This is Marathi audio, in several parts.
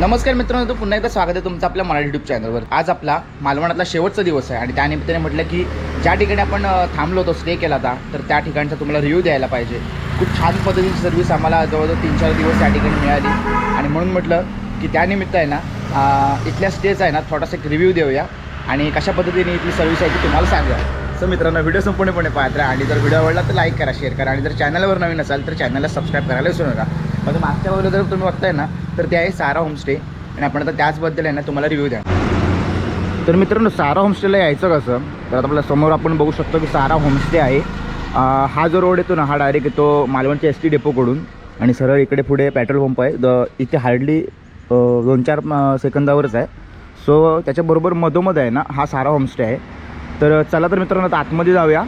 नमस्कार मित्रांनो पुन्हा एकदा स्वागत आहे तुमचं आपल्या मराठी युट्यूब चॅनलवर आज आपला मालवणातला शेवटचा दिवस आहे आणि त्यानिमित्ताने म्हटलं की ज्या ठिकाणी आपण थांबलो होतो स्टे केला होता तर त्या ठिकाणचा तुम्हाला रिव्ह्यू द्यायला पाहिजे. खूप छान पद्धतीची सर्व्हिस आम्हाला जवळजवळ तीन चार दिवस त्या ठिकाणी मिळाली. आणि म्हणून म्हटलं की त्यानिमित्त आहे ना इथल्या स्टेचा आहे ना थोडासा एक रिव्ह्यू देऊया. आणि कशा पद्धतीने इथली सर्व्हिस आहे ती तुम्हाला सांगा. सो मित्रांनो व्हिडिओ संपूर्णपणे पाहत राहा. आणि जर व्हिडिओ आवडला तर लाईक करा शेअर करा. आणि जर चॅनलवर नवीन असाल तर चॅनलला सबस्क्राईब करायला विसरू नका. आता मागच्या वेळेला जर तुम्ही बघताय ना तर ते आहे सारा होमस्टे आणि आपण आता त्याचबद्दल आहे ना तुम्हाला रिव्ह्यू द्या. तर मित्रांनो सारा होमस्टेला यायचं कसं? तर आता आपल्यासमोर आपण बघू शकतो की सारा होमस्टे आहे. हा जो रोड येतो ना हा डायरेक्ट येतो मालवणच्या एस टी डेपोकडून आणि सरळ इकडे पुढे पेट्रोल पंप आहे. द इथे हार्डली दोन चार सेकंदावरच आहे. सो त्याच्याबरोबर मधोमध आहे ना हा सारा होमस्टे आहे. तर चला तर मित्रांनो आता आतमध्ये जाऊया.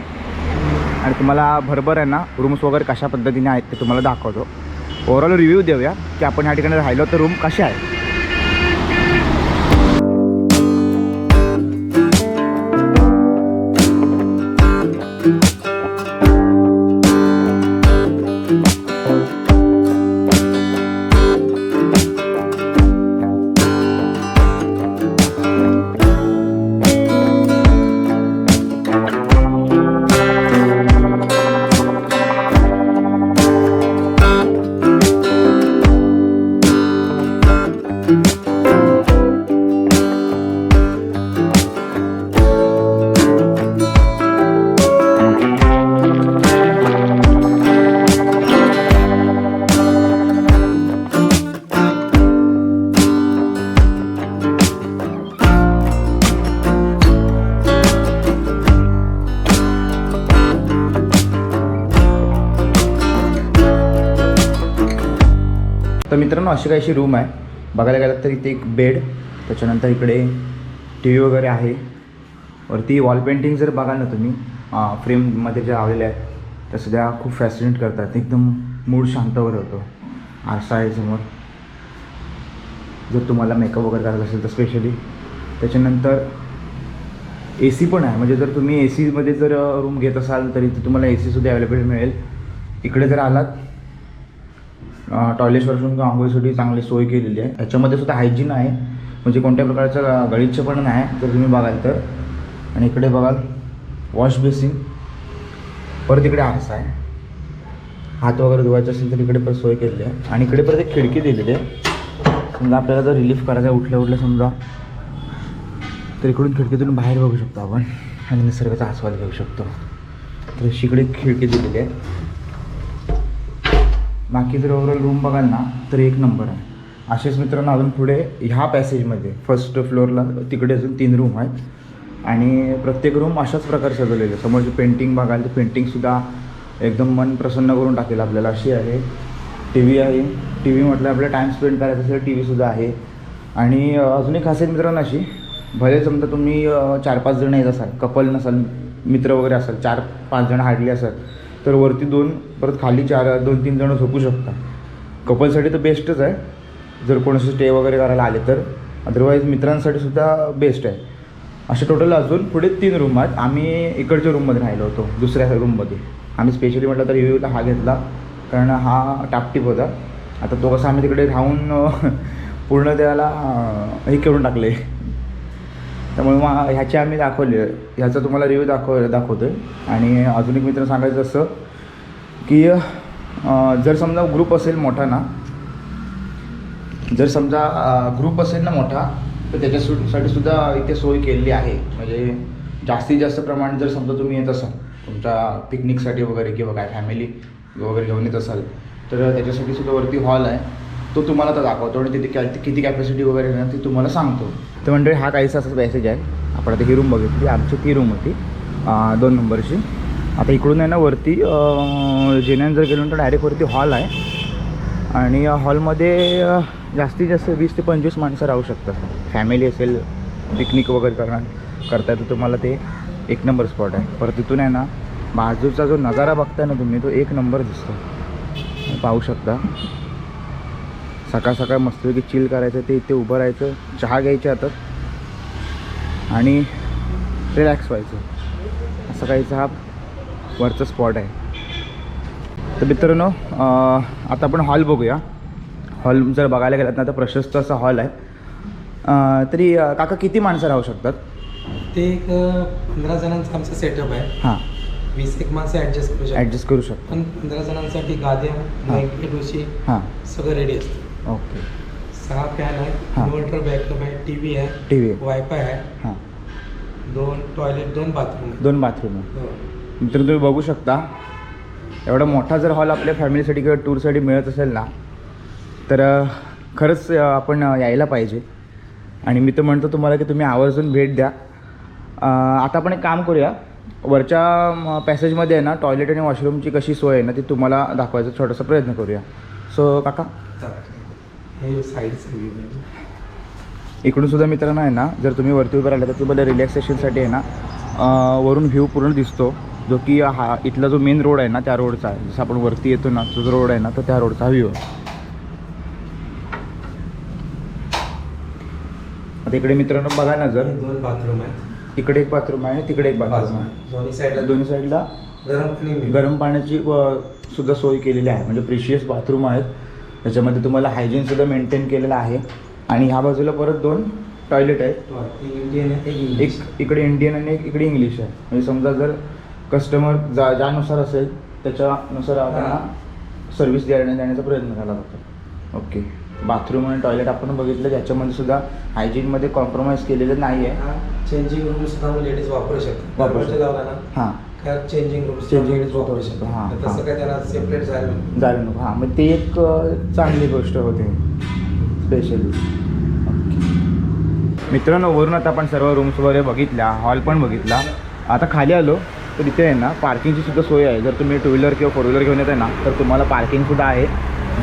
आणि तुम्हाला भरभर आहे ना रूम्स वगैरे कशा पद्धतीने आहेत ते तुम्हाला दाखवतो. ओव्हरऑल रिव्ह्यू देऊया की आपण ह्या ठिकाणी राहिलो तर रूम कशा आहे? तर मित्रांनो अशी काही अशी रूम आहे. बघायला गेलात तर इथे एक बेड त्याच्यानंतर इकडे टी व्ही वगैरे आहे. वरती वॉल पेंटिंग जर बघाल ना तुम्ही फ्रेममध्ये ज्या लावलेल्या आहेत त्या सध्या खूप फॅसिनेट करतात. एकदम मूड शांत होतो. आरसा आहे समोर. जर तुम्हाला मेकअप वगैरे करायचा असेल तर स्पेशली त्याच्यानंतर ए सी पण आहे. म्हणजे जर तुम्ही ए सीमध्ये जर रूम घेत असाल तर इथे तुम्हाला ए सीसुद्धा अवेलेबल मिळेल. इकडे जर आलात टॉयलेट वॉशरूम किंवा आंघोळीसाठी चांगली सोय केलेली आहे. याच्यामध्ये सुद्धा हायजीन आहे. म्हणजे कोणत्या प्रकारचं गळीचं पण नाही जर तुम्ही बघाल तर. आणि इकडे बघाल वॉश बेसिन परत इकडे आरसा आहे. हात वगैरे धुवायचा असेल तर इकडे परत सोय केलेली आहे. आणि इकडे परत एक खिडकी दिलेली आहे. समजा आपल्याला जर रिलीफ करायचं आहे उठल्या उठल्या समजा तर इकडून खिडकीतून बाहेर बघू शकतो आपण. आणि निसर्गाचा आस्वाद घेऊ शकतो. तर अशी इकडे खिडकी दिलेली आहे. बाकी जर ओव्हरऑल रूम बघाल ना तर एक नंबर आहे. असेच मित्रांनो अजून पुढे ह्या पॅसेजमध्ये फर्स्ट फ्लोअरला तिकडे अजून तीन रूम आहेत. आणि प्रत्येक रूम अशाच प्रकारे सजवलेले समोर समोरची पेंटिंग बघाल तर पेंटिंगसुद्धा एकदम मन प्रसन्न करून टाकेल आपल्याला. अशी आहे. टी व्ही आहे. टी व्ही म्हटलं आपल्याला टाईम स्पेंड करायचा असेल टी व्हीसुद्धा आहे. आणि अजून एक खासियत मित्रांनो अशी भले समजा तुम्ही चार पाच जण येत असाल कपल नसाल मित्र वगैरे असाल चार पाच जण हाडले असाल तर वरती दोन परत खाली चार दोन तीन जणं झोपू शकता. कपलसाठी तर बेस्टच आहे. जर कोणाशी स्टे वगैरे करायला आले तर. अदरवाईज मित्रांसाठी सुद्धा बेस्ट आहे. असे टोटल अजून पुढे तीन रूम आहेत. आम्ही इकडच्या रूममध्ये राहिलो होतो दुसऱ्या रूममध्ये आम्ही स्पेशली म्हटलं तर रिव्ह्यूला हा घेतला. कारण हा टापटीप होता. आता तो कसा आम्ही तिकडे राहून पूर्ण त्याला हे करून टाकले त्यामुळे मग ह्याचे आम्ही दाखवले. ह्याचा तुम्हाला रिव्ह्यू दाखव दाखवतो आहे आणि अजून एक मित्र सांगायचं असं की जर समजा ग्रुप असेल मोठा ना जर समजा ग्रुप असेल ना मोठा तर त्याच्यासाठी सुद्धा इथे सोय केलेली आहे. म्हणजे जास्तीत जास्त प्रमाणात जर समजा तुम्ही येत असाल तुमच्या पिकनिकसाठी वगैरे किंवा काय फॅमिली वगैरे घेऊन येत असाल तर त्याच्यासाठी सुद्धा वरती हॉल आहे. तो तुम्हाला तर दाखवतो आणि तिथे कॅ किती कॅपॅसिटी वगैरे आहे ना ती तुम्हाला सांगतो. तर मंडळी हा काहीसा असा पॅसेज आहे. आपण आता ही रूम बघितली आमची ती रूम होती. दोन नंबरची आता इकडून आहे ना वरती जेन्यान जर गेलो तर डायरेक्ट वरती हॉल आहे. आणि हॉलमध्ये जास्तीत जास्त वीस ते पंचवीस माणसं राहू शकतात. फॅमिली असेल पिकनिक वगैरे करणार करताय तर तुम्हाला ते एक नंबर स्पॉट आहे. परत तिथून आहे ना बाजूचा जो नजारा बघताय ना तुम्ही तो एक नंबर दिसतो. पाहू शकता. सकाळ सकाळ मस्तपैकी चिल करायचं ते इथे उभं राहायचं चहा घ्यायचे हातात आणि रिलॅक्स व्हायचं. असं काहीचा हा वरचा स्पॉट आहे. तर मित्रांनो आता आपण हॉल बघूया. हॉल जर बघायला गेलात ना तर प्रशस्त असा हॉल आहे. तरी काका किती माणसं राहू शकतात? ते एक पंधरा जणांचा आमचा सेटअप आहे. हां. वीस एक माणसं ॲडजस्ट करू शकतो ॲडजस्ट करू शकतो पण पंधरा जणांसाठी गाद्या डोशी हां. सगळं रेडी असतं. ओके. सहा फॅन आहे हा. इन्व्हर्टर बॅकअप आहे टी व्ही आहे टी व्ही वायफाय आहे हां. दोन टॉयलेट दोन बाथरूम दोन बाथरूम आहे मित्र तुम्ही बघू शकता एवढा मोठा जर हॉल आपल्या फॅमिलीसाठी किंवा टूरसाठी मिळत असेल ना तर अ, खरंच अ, आपण अ, यायला पाहिजे. आणि मी तर म्हणतो तुम्हाला की तुम्ही आवर्जून भेट द्या. अ, आता आपण एक काम करूया वरच्या पॅसेजमध्ये आहे ना टॉयलेट आणि वॉशरूमची कशी सोय आहे ना ती तुम्हाला दाखवायचा छोटासा प्रयत्न करूया. सो काका? हे इकडून सुद्धा मित्रांनो आहे ना जर तुम्ही वरती उभे राहिला तर तुम्हाला रिलॅक्सेशनसाठी आहे ना वरून व्ह्यू पूर्ण दिसतो. जो की हा इथला जो मेन रोड आहे ना त्या रोडचा आहे. जसं आपण वरती येतो ना तो जो रोड आहे ना तर त्या रोडचा व्ह्यू आहे आता इकडे मित्रांनो बघा ना जर. दोन बाथरूम आहेत. इकडे एक बाथरूम आहे तिकडे एक बाथरूम आहे. दोन्ही साईडला दोन्ही साईडला गरम. गरम पाण्याची सुद्धा सोय केलेली आहे. म्हणजे प्रिशियस बाथरूम आहेत. त्याच्यामध्ये तुम्हाला हायजीन सुद्धा मेंटेन केलेलं आहे. आणि ह्या बाजूला परत दोन टॉयलेट आहेत. एक इंडियन एक इकडे इंडियन आणि एक इकडे इंग्लिश आहे. म्हणजे समजा जर कस्टमर जा ज्यानुसार असेल त्याच्यानुसार आपल्याला सर्व्हिस देण्या देण्याचा प्रयत्न केला जातो ओके बाथरूम आणि टॉयलेट आपण बघितलं त्याच्यामध्ये सुद्धा हायजीनमध्ये कॉम्प्रोमाइज केलेलं नाही आहे चेंजिंग रूम सुद्धा लेडीज वापरू शकतात वापरू शकतात. हां. चेंजिंग वापरू वापरू शकतो. हां, शकतात. तसं काय त्यांना सेपरेट जायला झालं नको. हां मग ते एक चांगली गोष्ट होते. स्पेशली मित्रांनो वरून आता आपण सर्व रूम्स वगैरे बघितल्या हॉल पण बघितला. आता खाली आलो तर इथे आहे ना पार्किंगची सुद्धा सोय आहे. जर तुम्ही टू व्हीलर किंवा फोर व्हीलर घेऊन येत आहे ना तर तुम्हाला पार्किंगसुद्धा आहे.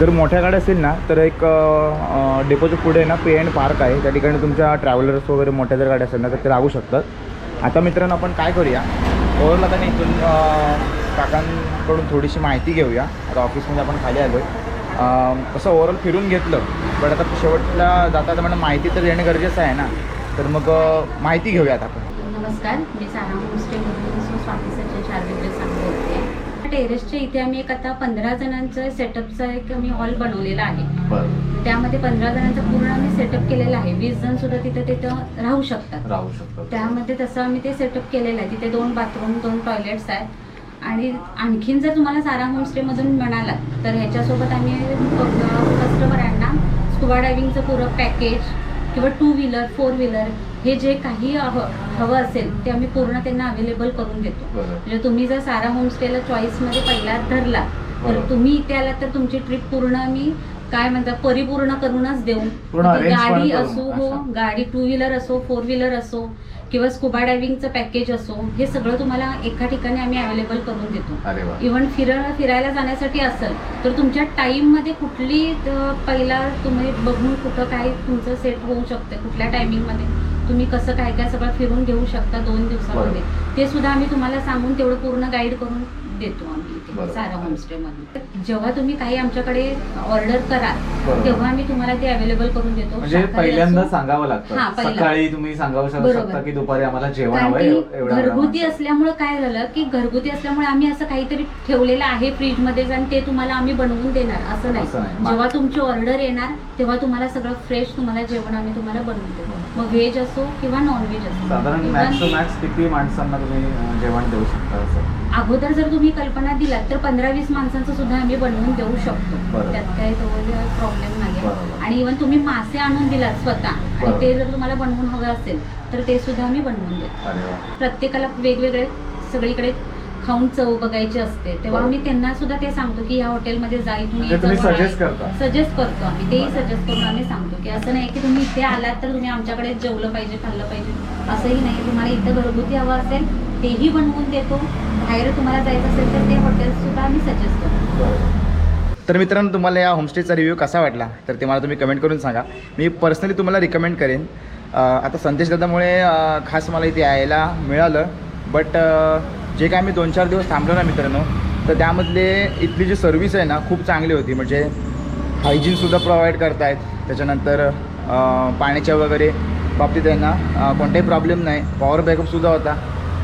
जर मोठ्या गाड्या असेल ना तर एक डेपोच्या पुढे आहे ना पे अँड पार्क आहे. त्या ठिकाणी तुमच्या ट्रॅव्हलर्स वगैरे मोठ्या जर गाड्या असेल ना तर ते लागू शकतात. आता मित्रांनो आपण काय करूया? ओव्हरला आता नाही. इथून काकांकडून थोडीशी माहिती घेऊया. आता ऑफिसमध्ये आपण खाली आलो आहे तसं ओव्हरऑल फिरून घेतलं. पण आता शेवटला जाता जाता म्हणून माहिती तर देणं गरजेचं आहे ना. तर मग माहिती घेऊयात आपण. नमस्कार. मी सारा होमस्टेमधून सो स्वाती सचिन चारविद्रे सांगत बोलते टेरेसच्या इथे आम्ही एक आता पंधरा जणांचं सेटअपचा एक आम्ही हॉल बनवलेला आहे. त्यामध्ये पंधरा जणांचा पूर्ण आम्ही सेटअप केलेला आहे. वीस जण सुद्धा तिथे तिथं राहू शकतात. राहू शकतो त्यामध्ये तसं आम्ही ते सेटअप केलेलं आहे. तिथे दोन बाथरूम दोन टॉयलेट्स आहेत. आणि आणखीन जर तुम्हाला सारा होमस्टेमधून म्हणालात तर ह्याच्यासोबत आम्ही कस्टमरांना स्कुबा डायव्हिंगचं पूरक पॅकेज किंवा टू व्हीलर फोर व्हीलर हे जे काही हवं हवं असेल ते आम्ही पूर्ण त्यांना अवेलेबल करून देतो. म्हणजे तुम्ही जर सारा होमस्टेला चॉईसमध्ये पहिला धरला तर. तुम्ही इथे आलात तर तुमची ट्रिप पूर्ण आम्ही काय म्हणतात परिपूर्ण करूनच देऊ पण गाडी असो हो. गाडी टू व्हीलर असो फोर व्हीलर असो किंवा स्कुबा डायव्हिंगचं पॅकेज असो हे सगळं तुम्हाला एका ठिकाणी आम्ही अवेलेबल करून देतो. इव्हन फिर फिरायला जाण्यासाठी असेल तर तुमच्या टाईममध्ये कुठली पहिला तुम्ही बघून कुठं काय तुमचं सेट होऊ शकतं कुठल्या टायमिंगमध्ये तुम्ही कसं काय काय सगळं फिरून घेऊ शकता दोन दिवसामध्ये. ते सुद्धा आम्ही तुम्हाला सांगून तेवढं पूर्ण गाईड करून देतो आम्ही. सारा होमस्टेमध्ये जेव्हा तुम्ही काही आमच्याकडे ऑर्डर कराल. तेव्हा आम्ही तुम्हाला ते अवेलेबल करून देतो म्हणजे पहिल्यांदा सांगावं लागतं. सकाळी तुम्ही सांगावं. शकता की दुपारी आम्हाला जेवण हवं घरगुती. असल्यामुळे काय झालं की घरगुती असल्यामुळे आम्ही असं काहीतरी ठेवलेलं आहे फ्रीजमध्ये आणि ते तुम्हाला आम्ही बनवून देणार असं नाही. जेव्हा तुमची ऑर्डर येणार तेव्हा तुम्हाला सगळं फ्रेश तुम्हाला जेवण आम्ही तुम्हाला बनवून देऊ मग व्हेज असो किंवा नॉन व्हेज असो साधारण मॅक्स टू मॅक्स किती माणसांना तुम्ही जेवण देऊ शकता असं अगोदर जर तुम्ही कल्पना दिलात तर पंधरा वीस माणसांचं सुद्धा आम्ही बनवून देऊ शकतो बरोबर. त्यात काही प्रॉब्लेम नाही बरोबर. आणि इव्हन तुम्ही मासे आणून दिलात स्वतः आणि बरोबर. ते जर तुम्हाला बनवून हवं असेल तर ते सुद्धा आम्ही बनवून देतो अरे वा प्रत्येकाला वेगवेगळे सगळीकडे खाऊन चव बघायची असते तेव्हा बरोबर. आम्ही त्यांना सुद्धा ते सांगतो की या हॉटेलमध्ये जाई म्हणजे तुम्ही करता? सजेस्ट करतो आम्ही तेही. सजेस्ट करून आम्ही सांगतो की असं नाही की तुम्ही इथे आलात तर तुम्ही आमच्याकडे जेवलं पाहिजे खाल्लं पाहिजे असंही नाही तुम्हाला इथं घरगुती हवं असेल तेही बनवून देतो बाहेर तुम्हाला जायचं असेल तर ते हॉटेल सुद्धा आम्ही सजेस्ट करतो. तर मित्रांनो तुम्हाला या होमस्टेचा रिव्ह्यू कसा वाटला? तर ते मला तुम्ही कमेंट करून सांगा. मी पर्सनली तुम्हाला रिकमेंड करेन. आता संदेश दादामुळे खास मला इथे यायला मिळालं. बट जे काय मी दोन चार दिवस थांबलो ना मित्रांनो तर त्यामधले इथली जी सर्व्हिस आहे ना खूप चांगली होती. म्हणजे हायजीनसुद्धा प्रोव्हाइड करतायत. त्याच्यानंतर पाण्याच्या वगैरे बाबतीत आहे ना कोणताही प्रॉब्लेम नाही. पॉवर बॅकअपसुद्धा होता.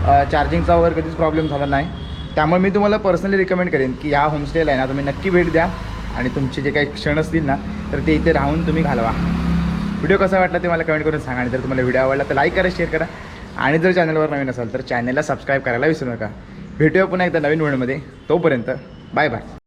चार्जिंगचा वगैरे कधीच प्रॉब्लेम झाला नाही. त्यामुळे मी तुम्हाला पर्सनली रिकमेंड करेन की ह्या होमस्टेला आहे ना तुम्ही नक्की भेट द्या आणि तुमचे जे काही क्षण असतील ना तर ते इथे राहून तुम्ही घालवा. व्हिडिओ कसा वाटला ते मला कमेंट करून सांगा आणि जर तुम्हाला व्हिडिओ आवडला तर लाईक करा शेअर करा. आणि जर चॅनलवर नवीन असाल तर चॅनलला सबस्क्राईब करायला विसरू नका. भेटूया पुन्हा एकदा नवीन व्हिडिओमध्ये तोपर्यंत बाय बाय